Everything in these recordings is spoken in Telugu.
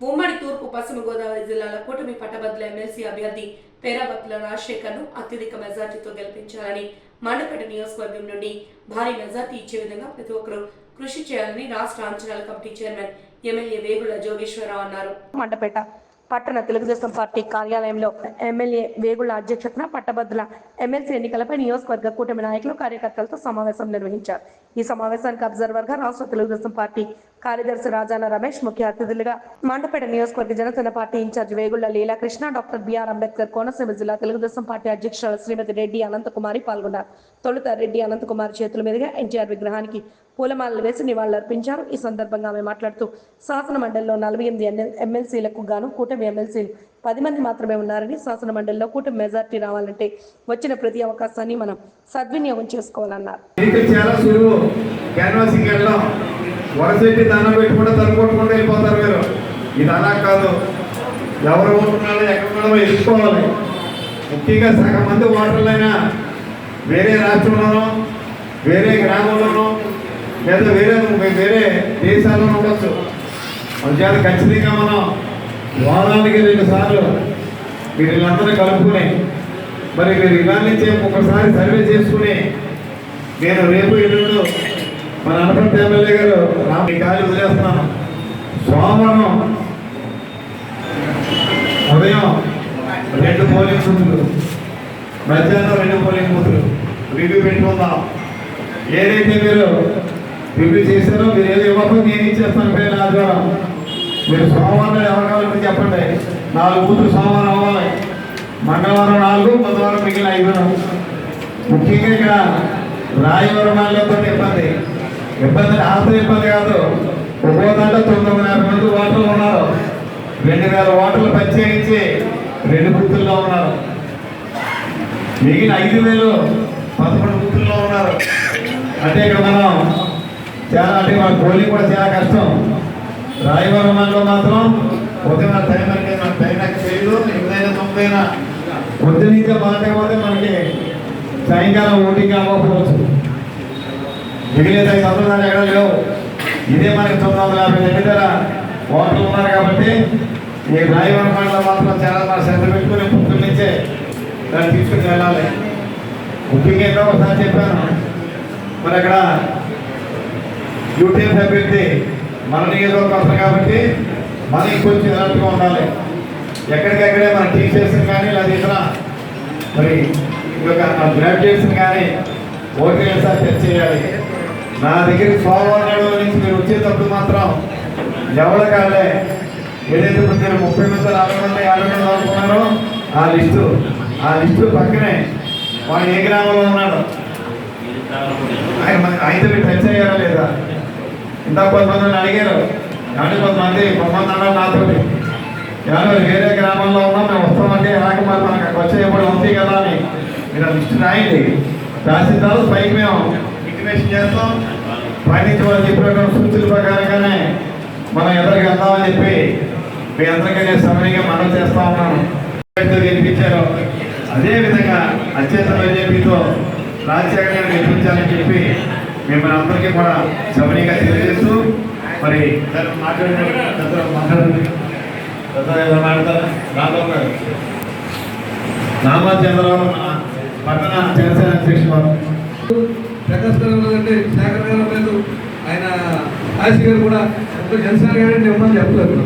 ఉమ్మడి తూర్పు పశ్చిమ గోదావరి జిల్లాల కూటమి పట్టభద్రుల ఎమ్మెల్సీ అభ్యర్థి పేరాబత్తుల రాజశేఖర్ను అత్యధిక మెజార్టీతో గెలిపించాలని మండపేట నియోజకవర్గం నుండి భారీ మెజార్టీ ఇచ్చే విధంగా ప్రతి ఒక్కరూ కృషి చేయాలని రాష్ట్ర అంచనాల committee chairman MLA Vegula Jogeswararao అన్నారు. మండపేట పట్టణ తెలుగుదేశం పార్టీ కార్యాలయంలో ఎమ్మెల్యే వేగుళ్ళ అధ్యక్షతన పట్టభద్రుల ఎమ్మెల్సీ ఎన్నికలపై నియోజకవర్గ కూటమి నాయకులు కార్యకర్తలతో సమావేశం నిర్వహించారు. ఈ సమావేశానికి అబ్జర్వర్గా రాష్ట్ర తెలుగుదేశం పార్టీ కార్యదర్శి రాజాన రమేష్ ముఖ్య అతిథులుగా మండపేట నియోజకవర్గ Janasena party in charge Vegulla Leelakrishna doctor BR Ambedkar Konaseema జిల్లా తెలుగుదేశం పార్టీ అధ్యక్షురాలు శ్రీమతి రెడ్డి అనంతకుమారి పాల్గొన్నారు. తొలుత రెడ్డి అనంతకుమారి చేతుల మీదుగా ఎన్టీఆర్ విగ్రహానికి పూలమాలలు వేసి నివాళులర్పించారు. ఈ సందర్భంగా ఆమె మాట్లాడుతూ శాసన మండలిలో నలభై ఎనిమిది ఎమ్మెల్సీలకు గాను కూటమి ఎమ్మెల్సీలు పది మంది మాత్రమే ఉన్నారని శాసన మండలిలో కూటమి మెజార్టీ రావాలంటే వచ్చిన ప్రతి అవకాశాన్ని మనం సద్వినియోగం చేసుకోవాలన్నారు. వరసెట్టి దానం పెట్టుకుంటే తరుకొట్టుకుంటూ వెళ్ళిపోతారు మీరు. ఇది అలా కాదు. ఎవరు ఉంటున్నారో ఎక్కడ ఉన్నాడో ఎదుర్కోవాలి ముఖ్యంగా సగం మంది ఓటర్లైనా వేరే రాష్ట్రంలోనో వేరే గ్రామంలోనో లేదా వేరే వేరే దేశాల్లోనూ ఉండొచ్చు. అందుచేత ఖచ్చితంగా మనం వారానికి రెండు సార్లు మీరు వీళ్ళందరూ కలుపుకుని మరి మీరు ఇలా నుంచి ఒకసారి సర్వే చేసుకుని నేను రేపు ఎల్లుండు మన అనపర్తి ఎమ్మెల్యే గారు నా మీ గాలి వదిలేస్తున్నాను. సోమవారం ఉదయం రెండు పోలింగ్ బూతులు మధ్యాహ్నం రెండు పోలింగ్ బూతులు. రివ్యూ పెట్టుకుందాం. ఏదైతే మీరు రివ్యూ చేశారో మీరు ఏది ఇవ్వకపోతే నేను ఇచ్చేస్తాను పేరు నా ద్వారా. మీరు సోమవారం ఎవరు కావాలంటే చెప్పండి. నాలుగు బూతులు సోమవారం అవ్వాలి. మంగళవారం నాలుగు బుధవారం మిగిలిన ఐదు. ముఖ్యంగా ఇక్కడ రాయవరం వాళ్ళతో ఇబ్బంది. ఇబ్బంది ఆస్తి ఇబ్బంది కాదు. ఒక్కో దాంట్లో తొమ్మిది వందల యాభై మంది ఓటర్లు ఉన్నారు. రెండు వేల ఓటర్లు ప్రత్యేకించి రెండు గుర్తుల్లో ఉన్నారు. మిగిలిన ఐదు వేలు పదకొండు గుర్తుల్లో ఉన్నారు. అంటే ఇక్కడ మనం చాలా అంటే మన పోలింగ్ కూడా చాలా కష్టం. రాయవరం మండలం మాత్రం ఉదయం టైం అంటే మన టైం నాకు చేయదు ఎనిమిదైనా తొమ్మిదైనా పొద్దున్నే బాగా పోతే మనకి సాయంకాలం ఓటింగ్ అవ్వకపోవచ్చు మిగిలిన ఐదు సంవత్సరాలు ఎక్కడ లేవు ఇదే మనకి తొమ్మిది వందల యాభై దగ్గర ఓటర్లు ఉన్నారు కాబట్టి ఈ రాయవరం మండలం మాత్రం చాలా మన శ్రద్ధ పెట్టుకుని పొద్దున్న నుంచే దాన్ని తీసుకుని వెళ్ళాలి. ముఖ్యంగా ఎన్నో ఒకసారి చెప్పాను. మరి అక్కడ యూటీఎఫ్ అభ్యర్థి మన నియోజకవర్గం కాబట్టి మనకి కొంచెం ఎలర్ట్గా ఉండాలి. ఎక్కడికెక్కడే మన టీచర్స్ కానీ లేదా ఇతర మరి ఈ యొక్క గ్రాడ్యుయేట్స్ కానీ ఓకే సార్ టెస్ట్ చేయాలి. నా దగ్గరికి సోమవారం నుంచి మీరు వచ్చేటప్పుడు మాత్రం ఎవరు కాలే? ఏదైతే మీరు ముప్పై మంది నలభై మంది యాభై మంది అనుకున్నారో ఆ లిస్టు ఆ లిస్టు పక్కనే వాడు ఏ గ్రామంలో ఉన్నాడు. ఆయన మన- మీరు టచ్ అయ్యారా లేదా? ఇంత కొంతమంది అడిగారు. కానీ కొంతమంది కొంతమంది అన్నారు నాతో ఎవరు వేరే గ్రామంలో ఉన్నాం మేము వస్తామంటే ఎలాగ మనకు వచ్చే ఎప్పుడు ఉంది కదా అని. మీరు ఆ లిస్టు రాయండి. రాసిన తర్వాత పైకి మేము ఇంటిమేషన్ చేస్తాం పైనుంచి వాళ్ళు చెప్పినటువంటి సూచనల ప్రకారంగానే మనం ఎదురుకి వెళ్దామని చెప్పి మీ అందరికీ నేను సమయంగా మనం చేస్తా ఉన్నాను. గెలిపించారు అదేవిధంగా అత్యంత బీజేపీతో రాజశేఖర్ గారిని గెలిపించాలని చెప్పి మిమ్మల్ని అందరికీ కూడా సమయంగా తెలియజేస్తూ మరి మాట్లాడండి మాట్లాడండి మాట్లాడతారా. రాఘవ్ గారు రామచంద్రరావు మన పట్టణ జనసేన అధ్యక్షుడు ప్రకాశ్ అంటే శేఖర్ గారు లేదు. ఆయన ఆశి గారు కూడా ఒక జనసేన అంటే ఇవ్వమని చెప్పలేదు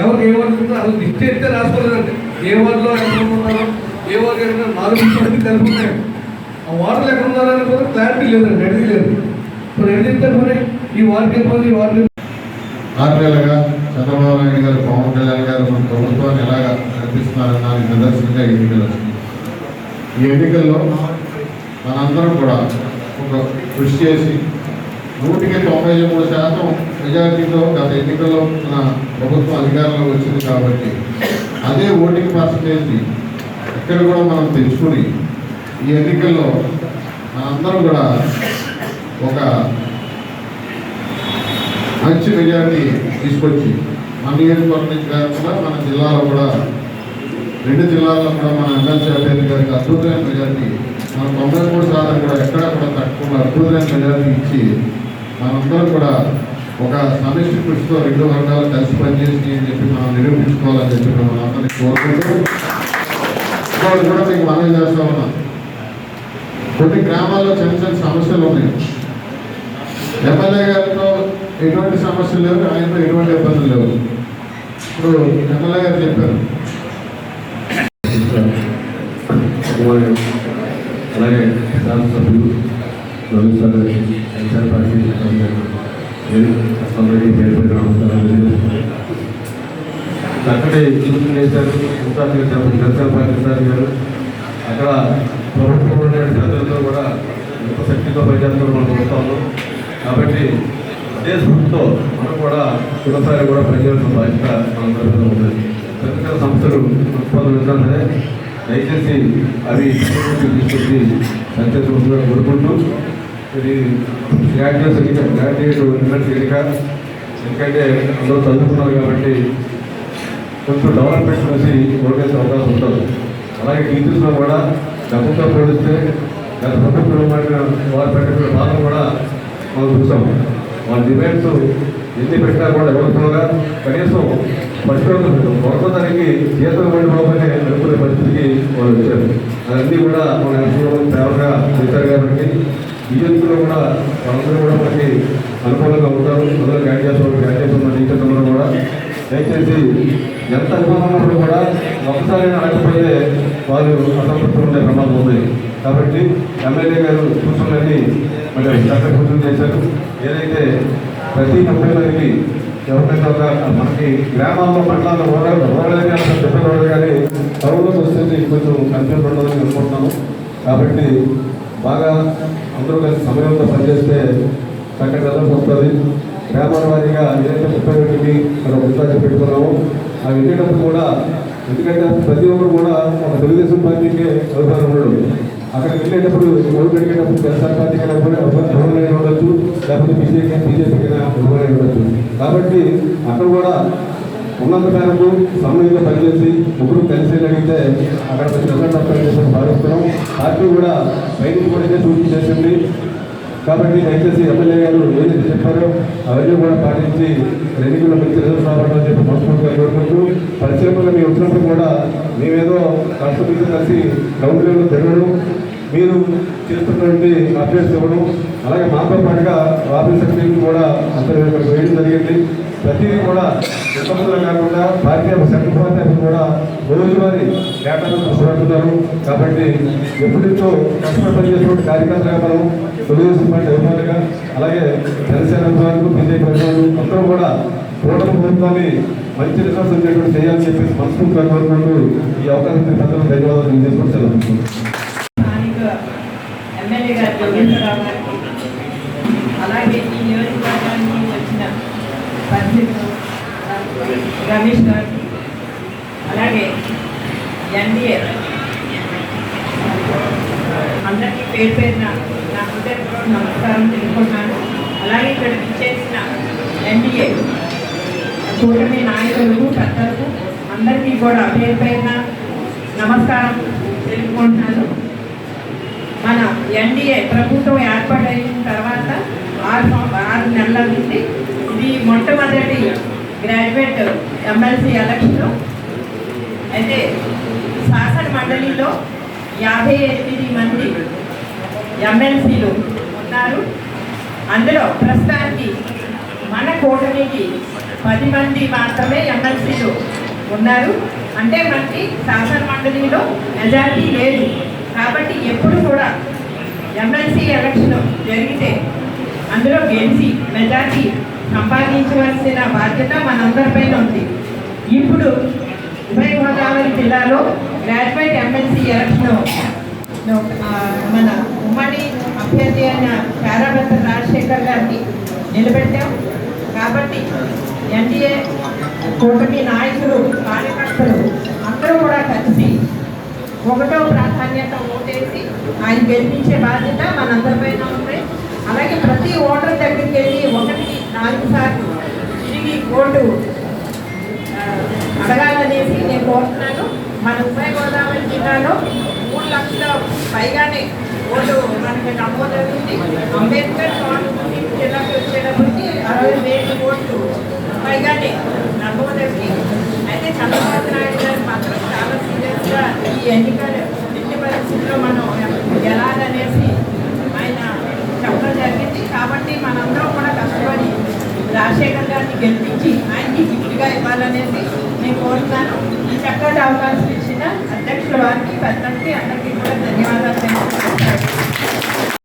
ఎవరికి ఏ వర్క్ అసలు లిస్ట్ అయితే రాసుకోలేదండి. ఏ వార్డులో ఎక్కడున్నారో ఏ వార్డు ఎక్కడ నాలుగు మంది తెలుపుతున్నాయి ఆ వార్డులు ఎక్కడ ఉన్నారని కూడా క్లారిటీ లేదండి అడిగి లేదు. ఇప్పుడు ఏం చెప్తారు మరి? ఈ వార్డు వెళ్ళిపోయి ఈ వార్డు ఆర్మీలుగా చంద్రబాబు నాయుడు గారు పవన్ కళ్యాణ్ గారు మన ప్రభుత్వాన్ని ఎలాగా నడిపిస్తున్నారన్న దానికి నిదర్శనంగా ఈ ఎన్నికలు ఈ ఎన్నికల్లో మనందరం కూడా ఒక కృషి చేసి నూటికి తొంభై మూడు శాతం మెజారిటీతో గత ఎన్నికల్లో మన ప్రభుత్వం అధికారంలో వచ్చింది కాబట్టి అదే ఓటింగ్ పర్సంటేజ్ ఇక్కడ కూడా మనం తెచ్చుకుని ఈ ఎన్నికల్లో మనందరం కూడా ఒక మంచి మెజారిటీ తీసుకొచ్చి మన నియోజకవర్గం నుంచి కాకుండా మన జిల్లాలో కూడా రెండు జిల్లాల్లో కూడా మన ఎమ్మెల్సీ అభ్యర్థి గారికి అద్భుతమైన మెజారిటీ మన తొంభై మూడు శాతం కూడా ఎక్కడ కూడా తక్కువ అద్భుతమైన మెజారిటీ ఇచ్చి మనందరం కూడా ఒక సమిష్టి కృషితో రెండు వర్గాలు కలిసి పనిచేసి అని చెప్పి మనం నిరూపించుకోవాలని చెప్పి మనం అందరినీ కోరుకుంటూ కూడా మీకు మనం చేస్తా ఉన్నాం? కొన్ని గ్రామాల్లో చిన్న చిన్న సమస్యలు ఉన్నాయి. ఎమ్మెల్యే గారితో ఎటువంటి సమస్యలు లేవు ఆయనతో ఎటువంటి ఇబ్బందులు లేవు. ఇప్పుడు ఎమ్మెల్యే గారు చెప్పారు. అలాగే శాసనసభ్యులు రవి సార్ ఎన్సార్ పార్టీ అందరికీ పేరు అక్కడే నమస్కారాలు తెలియజేస్తున్నాను. చక్కటి పార్టీ సార్ గారు. అక్కడ ప్రభుత్వం ఉండే కూడా ఎంత శక్తితో పనిచేస్తున్నారు మనం చూస్తాము కాబట్టి అదే స్ఫూర్తితో మనం కూడా చివరిసారి కూడా పనిచేయాల్సిన బాధ్యత మనందరి మీద ఉంది పెద్ద సంస్థలు ఉత్పత్తులు ఉన్నా దయచేసి అవి తీసుకొచ్చి సంచరించకుండా కోరుకుంటూ ఇది గ్రాడ్యుయేట్ గ్రాడ్యుయేట్ యూనివర్సిటీ ఎందుకంటే అందరూ చదువుకున్నారు కాబట్టి కొంచెం డెవలప్మెంట్ చూసి ఓటేసే అవకాశం ఉంటుంది. అలాగే టీచర్స్లో కూడా గతంతో పోలిస్తే గత ప్రభుత్వం వాడిన వారు పెట్టిన బాధ కూడా మనం చూసాం. వాళ్ళ డిమాండ్స్ ఎన్ని పెట్టినా కూడా ఎవరితోగా కనీసం ఫస్ట్ మొత్తానికి తారీఖు జీతం పడి నడుపుకునే పరిస్థితికి వాళ్ళు వచ్చారు. అవన్నీ కూడా మన అనుకూలంగా తేవగా చేశారు కాబట్టి ఈ ఎత్తులో కూడా వాళ్ళందరూ కూడా మనకి అనుకూలంగా ఉంటారు. అందరూ గ్యాడ్ చేస్తారు గ్యాడ్ చేస్తున్న టీచర్స్ కూడా దయచేసి ఎంత అనుభవం కూడా ఒకసారి అడగకపోతే వాళ్ళు అసంతృప్తి ఉండే ప్రమాదం ఉంది. కాబట్టి ఎమ్మెల్యే గారు సూచనలన్నీ మరి చక్కగా చేశారు. ఏదైతే ప్రతి కంపెనీకి మందికి ఒక మనకి గ్రామాల్లో మండలాల్లో ఓడలు ఓడలేదు అంత చెప్పిన ఓడలు కానీ టౌన్లోకి వస్తుంది కొంచెం కన్ఫ్యూజ్ ఉండదని అనుకుంటున్నాను. కాబట్టి బాగా అందరూ కలిసి సమయంతో పనిచేస్తే చక్కటి రిజల్ట్ వస్తుంది. గ్రామాల వారీగా ఏదైతే ముప్పై ఒకటికి మనం ఉత్సాహం పెట్టుకున్నామో అవి వెళ్ళేటప్పుడు కూడా ఎందుకంటే ప్రతి ఒక్కరు కూడా ఒక తెలుగుదేశం పార్టీకే అభిప్రాయం ఉండడు అక్కడికి వెళ్ళేటప్పుడు ఓటు పెట్టేటప్పుడు తెలుగుదేశం పార్టీకి అభిప్రాయం ఉండొచ్చు లేకపోతే బీజేపీ బీజేపీకి అభిప్రాయం ఉండొచ్చు కాబట్టి అక్కడ కూడా ఉన్నంత మేరకు సమయంలో పనిచేసి ముగ్గురు కలిసి అడిగితే అక్కడ రిజల్ట్ అప్లై చేసి భావిస్తున్నాం. పార్టీ కూడా బయటికి కూడా సూచన చేసింది. కాబట్టి దయచేసి ఎమ్మెల్యే గారు ఏదైతే చెప్పారో అవన్నీ కూడా పాటించి ఎన్నికల్లో మంచి రిజల్ట్ రావాలని చెప్పి మనస్ఫూర్తిగా కోరుకుంటూ పరిశ్రమలో మీరు వచ్చినప్పుడు కూడా మేమేదో కష్టపడి కలిసి గ్రౌండ్ లెవెల్లో తిరగడం మీరు చేస్తున్నటువంటి అప్డేట్స్ ఇవ్వడం అలాగే మాతో పాటుగా ఆఫీస్ సెక్రటరీకి కూడా అందరూ ఇక్కడ వేయడం జరిగింది. ప్రతిదీ కూడా ఇబ్బందులు కాకుండా భారతీయ సెంట్రల్ కూడా రోజువారీ డేటాను చూస్తున్నారు. కాబట్టి ఎప్పుడెంతో కష్టపడి పనిచేసినటువంటి కార్యకర్తలుగా మనం తెలుగుదేశం పార్టీ అభిమానులుగా అలాగే జనసేన అభిమానులు బీజేపీ అభిమానులు అందరూ కూడా కూటమి ప్రభుత్వాన్ని మంచి రిజల్ట్స్ వచ్చేటువంటి చేయాలని చెప్పేసి మనస్ఫూర్తిగా కోరుకుంటూ ఈ అవకాశం పెద్దలు ధన్యవాదాలు తెలియజేసుకుంటూ సెలవు ఎమ్మెల్యే గారు యోగేశ్వరరావు గారికి అలాగే ఈ నియోజకవర్గానికి వచ్చిన పరిస్థితులు రమేష్ గారికి అలాగే ఎన్డీఏ అందరికీ పేరు పేరున నా హృదయపూర్వక నమస్కారం తెలుపుకుంటున్నాను. అలాగే ఇక్కడ చేసిన ఎన్డీఏ కూటమి నాయకులకు పెద్దలకు అందరికీ కూడా పేరు పేరున నమస్కారం తెలుపుకుంటున్నాను. మన ఎన్డీఏ ప్రభుత్వం ఏర్పాటైన తర్వాత ఆరు ఆరు నెలల నుండి ఇది మొట్టమొదటి గ్రాడ్యుయేట్ ఎమ్మెల్సీ ఎలక్షన్. అయితే శాసన మండలిలో యాభై ఎనిమిది మంది ఎమ్మెల్సీలు ఉన్నారు. అందులో ప్రస్తుతానికి మన కూటమికి పది మంది మాత్రమే ఎమ్మెల్సీలు ఉన్నారు. అంటే మనకి శాసన మండలిలో మెజారిటీ లేదు. ఎమ్మెల్సీ ఎలక్షన్ జరిగితే అందులో గెలిచి మెజార్టీ సంపాదించవలసిన బాధ్యత మనందరిపైన ఉంది. ఇప్పుడు ఉభయ గోదావరి జిల్లాలో గ్రాడ్యుయేట్ ఎమ్మెల్సీ ఎలక్షన్ మన ఉమ్మడి అభ్యర్థి అయిన పేరాభర్త రాజశేఖర్ గారిని నిలబెట్టాం. కాబట్టి ఎన్డీఏ కూటమి నాయకులు కార్యకర్తలు అందరూ కూడా కలిసి ఒకటో ప్రాధాన్యత ఓటేసి ఆయన గెలిపించే బాధ్యత మనందరిపైన ఉంది. అలాగే ప్రతి ఓటర్ దగ్గరికి వెళ్ళి ఒకటి నాలుగు సార్లు తిరిగి ఓటు పరిస్థితిలో మనం ఎలాగనేసి ఆయన చెప్పడం జరిగింది. కాబట్టి మనందరం కూడా కష్టపడి రాజశేఖర్ గారిని గెలిపించి ఆయనకి గిఫ్ట్గా ఇవ్వాలనేసి నేను కోరుతాను. ఈ చక్కటి అవకాశం ఇచ్చిన అధ్యక్షుల వారికి పెద్దలకి అందరికీ కూడా ధన్యవాదాలు తెలుసుకుంటాను